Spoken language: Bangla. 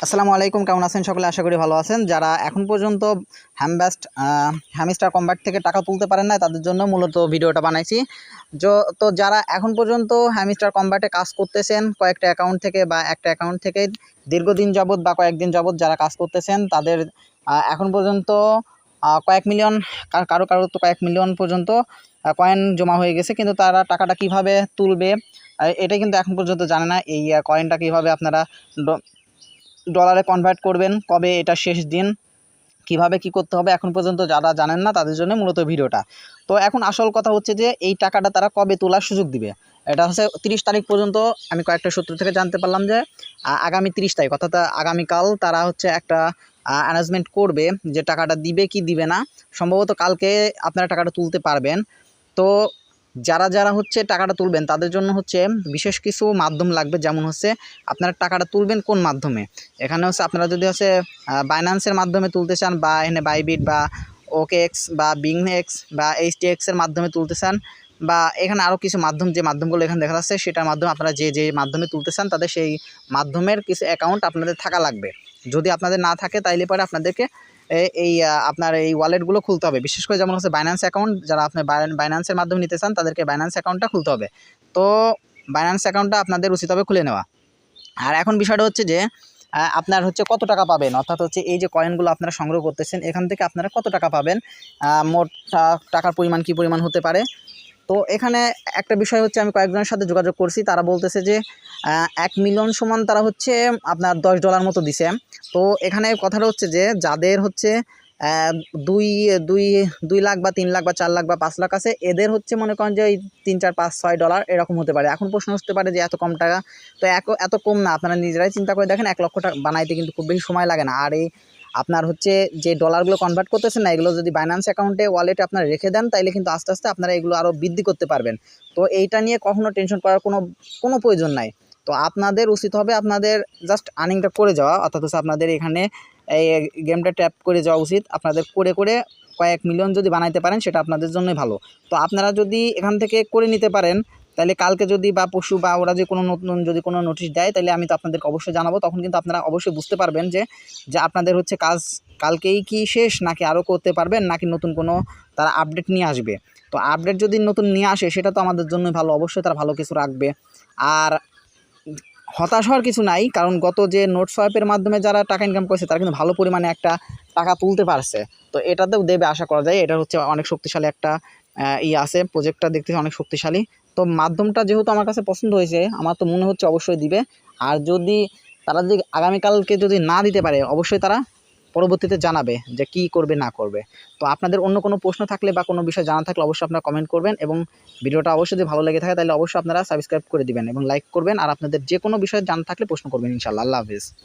আসসালামু আলাইকুম, কেমন আছেন সকলে? আশা করি ভালো আছেন। যারা এখন পর্যন্ত হ্যামব্যাস্ট হ্যামিস্টার কম্ব্যাট থেকে টাকা তুলতে পারেন না তাদের জন্য মূলত ভিডিওটা বানাইছি। তো যারা এখন পর্যন্ত হ্যামিস্টার কম্ব্যাটে কাজ করতেছেন, কয়েকটা অ্যাকাউন্ট থেকে বা একটা অ্যাকাউন্ট থেকে, দীর্ঘদিন যাবৎ বা কয়েকদিন যাবৎ যারা কাজ করতেছেন, তাদের এখন পর্যন্ত কয়েক মিলিয়ন কার- কারও তো কয়েক মিলিয়ন পর্যন্ত কয়েন জমা হয়ে গেছে। কিন্তু তারা টাকাটা কীভাবে তুলবে এটা কিন্তু এখন পর্যন্ত জানে না। এই কয়েনটা কীভাবে আপনারা ডলারে কনভার্ট করবেন, কবে এটা শেষ দিন, কীভাবে কি করতে হবে, এখন পর্যন্ত যারা জানেন না, তাদের জন্য মূলত ভিডিওটা। তো এখন আসল কথা হচ্ছে যে, এই টাকাটা তারা কবে তোলার সুযোগ দিবে? এটা হচ্ছে তিরিশ তারিখ পর্যন্ত আমি কয়েকটা সূত্র থেকে জানতে পারলাম যে আগামী তিরিশ তারিখ, অর্থাৎ আগামীকাল তারা হচ্ছে একটা অ্যানাউন্সমেন্ট করবে যে টাকাটা দিবে কি দিবে না। সম্ভবত কালকে আপনারা টাকাটা তুলতে পারবেন। তো যারা যারা হচ্ছে টাকাটা তুলবেন, তাদের জন্য হচ্ছে বিশেষ কিছু মাধ্যম লাগবে। যেমন হচ্ছে আপনারা টাকাটা তুলবেন কোন মাধ্যমে? এখানে হচ্ছে আপনারা যদি হচ্ছে বাইন্যান্সের মাধ্যমে তুলতে চান বা এখানে বাইবিট বা ওকে এক্স বা বিংএক্স বা এইচটিএক্স এর মাধ্যমে তুলতে চান বা এখানে আরও কিছু মাধ্যম, যে মাধ্যমগুলো এখানে দেখা যাচ্ছে, সেটার মাধ্যমে আপনারা যে যে মাধ্যমে তুলতে চান, তাদের সেই মাধ্যমের কিছু অ্যাকাউন্ট আপনাদের থাকা লাগবে। যদি আপনাদের না থাকে, তাইলে পরে আপনাদেরকে এই আপনার এই ওয়ালেটগুলো খুলতে হবে। বিশেষ করে যেমন হচ্ছে বাইন্যান্স অ্যাকাউন্ট যারা আপনার বাইন্যান্সের মাধ্যমে নিতে চান, তাদেরকে বাইন্যান্স অ্যাকাউন্টটা খুলতে হবে। তো বাইন্যান্স অ্যাকাউন্টটা আপনাদের উচিত হবে খুলে নেওয়া। আর এখন বিষয়টা হচ্ছে যে আপনার হচ্ছে কত টাকা পাবেন? অর্থাৎ হচ্ছে এই যে কয়েনগুলো আপনারা সংগ্রহ করতেছেন, এখান থেকে আপনারা কত টাকা পাবেন? মোট টাকার পরিমাণ কি পরিমাণ হতে পারে? তো এখানে একটা বিষয় হচ্ছে আমি কয়েকজনের সাথে যোগাযোগ করছি, তারা বলতেছে যে এক মিলিয়ন সমান তারা হচ্ছে আপনার দশ ডলার মতো দিছে। তো এখানে কথাটা হচ্ছে যে, যাদের হচ্ছে দুই দুই দুই লাখ বা তিন লাখ বা চার লাখ বা পাঁচ লাখ আছে, এদের হচ্ছে মনে করেন যে ওই তিন, চার, পাঁচ, ছয় ডলার এরকম হতে পারে। এখন প্রশ্ন আসতে পারে যে, এত কম টাকা, তো এত কম না, আপনারা নিজেরাই চিন্তা করে দেখেন, এক লক্ষ টাকা বানাইতে কিন্তু খুব বেশি সময় লাগে না। আর এই আপনার হচ্ছে যে ডলারগুলো কনভার্ট করতেছেন না, এগুলো যদি বাইন্যান্স অ্যাকাউন্টে ওয়ালেটে আপনারা রেখে দেন, তাইলে কিন্তু আস্তে আস্তে আপনারা এগুলো আরও বৃদ্ধি করতে পারবেন। তো এইটা নিয়ে কখনো টেনশন করার কোনো কোনো প্রয়োজন নাই। তো আপনাদের উচিত হবে আপনাদের জাস্ট আর্নিংটা করে যাওয়া, অর্থাৎ হচ্ছে আপনাদের এখানে এই গেমটা ট্যাপ করে যাওয়া উচিত। আপনাদের করে করে কয়েক মিলিয়ন যদি বানাইতে পারেন, সেটা আপনাদের জন্যই ভালো। তো আপনারা যদি এখান থেকে করে নিতে পারেন তাহলে কালকে যদি বা পশু বা ওরা যে কোনো নতুন যদি কোনো নোটিশ দেয়, তাহলে আমি তো আপনাদেরকে অবশ্যই জানাব। তখন কিন্তু আপনারা অবশ্যই বুঝতে পারবেন যে যে আপনাদের হচ্ছে কাজ কালকেই কি শেষ, নাকি আরও করতে পারবেন, নাকি নতুন কোনো তারা আপডেট নিয়ে আসবে। তো আপডেট যদি নতুন নিয়ে আসে, সেটা তো আমাদের জন্যই ভালো, অবশ্যই তারা ভালো কিছু রাখবে। আর হতাশ হওয়ার কিছু নাই, কারণ গত যে নোট সোয়াইপের মাধ্যমে যারা টাকা ইনকাম করেছে, তারা কিন্তু ভালো পরিমাণে একটা টাকা তুলতে পারছে। তো এটাতেও দেবে আশা করা যায়, এটা হচ্ছে অনেক শক্তিশালী একটা ই আছে প্রজেক্টটা দেখতে অনেক শক্তিশালী। তো মাধ্যমটা যেহেতু আমার কাছে পছন্দ হয়েছে, আমার তো মনে হচ্ছে অবশ্যই দিবে। আর যদি তারা যদি আগামীকালকে যদি না দিতে পারে, অবশ্যই তারা পরবর্তীতে জানাবে যে কি করবে, না করবে। তো আপনাদের অন্য কোনো প্রশ্ন থাকলে বা কোনো বিষয় জানা থাকলে অবশ্যই আপনারা কমেন্ট করবেন এবং ভিডিওটা অবশ্যই যদি ভালো লেগে থাকে, তাহলে অবশ্যই আপনারা সাবস্ক্রাইব করে দিবেন এবং লাইক করবেন। আর আপনাদের যে কোনো বিষয়ে জানা থাকলে প্রশ্ন করবেন ইনশাল্লাহ আল্লাহ হাফিজ।